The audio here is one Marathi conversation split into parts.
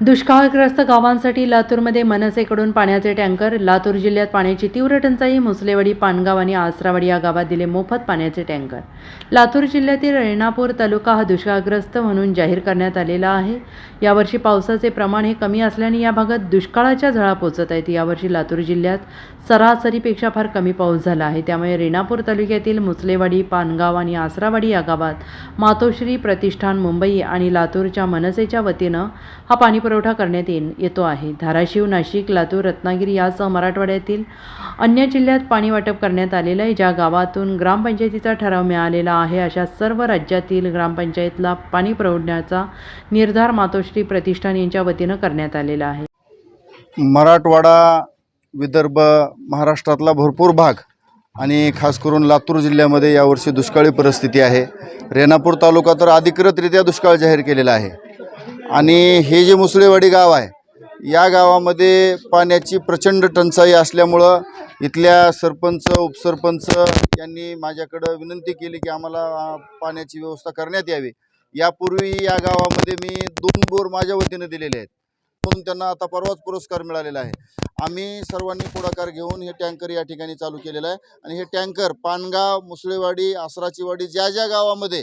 दुष्काळग्रस्त गावांसाठी लातूरमध्ये मनसेकडून पाण्याचे टँकर लातूर जिल्ह्यात पाण्याची तीव्र टंचाई मुसलेवाडी पानगाव आणि आसरावाडी या गावात दिले मोफत पाण्याचे टँकर. लातूर जिल्ह्यातील रेणापूर तालुका हा दुष्काळग्रस्त म्हणून जाहीर करण्यात आलेला आहे. यावर्षी पावसाचे प्रमाण हे कमी असल्याने या भागात दुष्काळाच्या झळा पोचत आहेत. यावर्षी लातूर जिल्ह्यात सरासरीपेक्षा फार कमी पाऊस झाला आहे. त्यामुळे रेणापूर तालुक्यातील मुसलेवाडी पानगाव आणि आसरावाडी या गावात मातोश्री प्रतिष्ठान मुंबई आणि लातूरच्या मनसेच्या वतीनं हा पाणी पुरवठा करण्यात येईल येतो आहे. धाराशिव नाशिक लातूर रत्नागिरी यासह मराठवाड्यातील अन्य जिल्ह्यात पाणी वाटप करण्यात आलेलं आहे. ज्या गावातून ग्रामपंचायतीचा ठराव मिळालेला आहे अशा सर्व राज्यातील ग्रामपंचायतला पाणी पुरवण्याचा निर्धार मातोश्री प्रतिष्ठान यांच्या वतीनं करण्यात आलेला आहे. मराठवाडा विदर्भ महाराष्ट्रातला भरपूर भाग आणि खास करून लातूर जिल्ह्यामध्ये यावर्षी दुष्काळी परिस्थिती आहे. रेणापूर तालुका तर अधिकृतरित्या दुष्काळ जाहीर केलेला आहे. आणि हे जे मुसळेवाडी गाव आहे या गावामध्ये पाण्याची प्रचंड टंचाई असल्यामुळं इथल्या सरपंच उपसरपंच यांनी माझ्याकडं विनंती केली की आम्हाला पाण्याची व्यवस्था करण्यात यावी. यापूर्वी या गावामध्ये मी दोन बोर माझ्या वतीनं दिलेले आहेत. म्हणून त्यांना आता परवाच पुरस्कार मिळालेला आहे. आम्ही सर्वांनी पुढाकार घेऊन हे टँकर या ठिकाणी चालू केलेलं आहे. आणि हे टँकर पानगाव मुसळेवाडी आसराचीवाडी ज्या ज्या गावामध्ये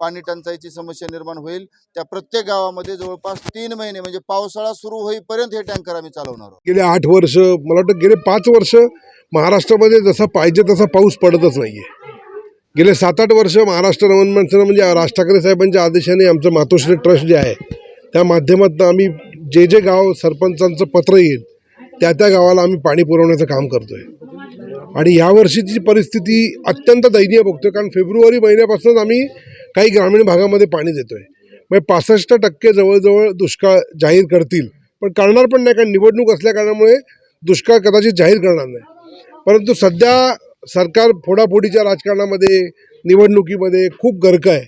पाणी टंचाईची समस्या निर्माण होईल. त्या प्रत्येक गावामध्ये जवळपास तीन महिने म्हणजे पावसाळा सुरू होईपर्यंत हे टँकर आम्ही चालवणार आहोत. गेले आठ वर्ष मला वाटतं गेले पाच वर्ष महाराष्ट्रामध्ये जसा पाहिजे तसा पाऊस पडतच नाही आहे गेले सात आठ वर्ष महाराष्ट्र नवनिर्माण म्हणजे राज ठाकरे साहेबांच्या आदेशाने आमचं मातोश्री ट्रस्ट जे आहे त्या माध्यमातून आम्ही जे जे गाव सरपंचांचं पत्र येईल त्या त्या गावाला आम्ही पाणी पुरवण्याचं काम करतोय. आणि यावर्षीची परिस्थिती अत्यंत दयनीय बघतोय कारण फेब्रुवारी महिन्यापासूनच आम्ही काही ग्रामीण भागामध्ये पाणी देतोय. म्हणजे पासष्ट टक्के जवळजवळ दुष्काळ जाहीर करतील. पण करणार पण नाही कारण निवडणूक असल्या कारणामुळे दुष्काळ कदाचित जाहीर करणार नाही. परंतु सध्या सरकार फोडाफोडीच्या राजकारणामध्ये निवडणुकीमध्ये खूप गर्क आहे.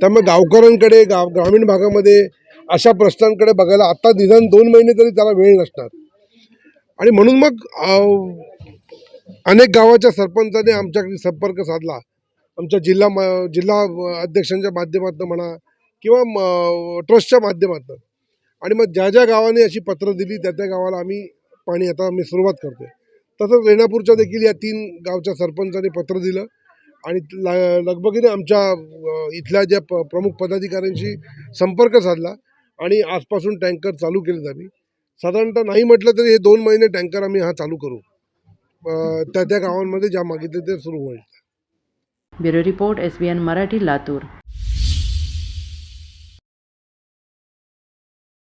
त्यामुळे गावकऱ्यांकडे गाव ग्रामीण भागामध्ये अशा प्रश्नांकडे बघायला आता निदान दोन महिने तरी त्याला वेळ नसणार. आणि म्हणून मग अनेक गावाच्या सरपंचाने आमच्याकडे संपर्क साधला. आमच्या जिल्हा म जिल्हा अध्यक्षांच्या माध्यमातून म्हणा किंवा म ट्रस्टच्या माध्यमातून. आणि मग ज्या ज्या गावाने अशी पत्र दिली त्या त्या गावाला आम्ही पाणी आता आम्ही सुरुवात करतोय. तसंच रेणापूरच्या देखील या तीन गावच्या सरपंचाने पत्र दिलं आणि ल लगबगीने आमच्या इथल्या ज्या प प्रमुख पदाधिकाऱ्यांशी संपर्क साधला आणि आजपासून टँकर चालू केलेत आम्ही. साधारणतः नाही म्हटलं तरी हे दोन महिने टँकर आम्ही हा चालू करू. त्या त्या गावांमध्ये ज्या मागितले ते सुरू होईल. Bureau report S B N Marathi Latur.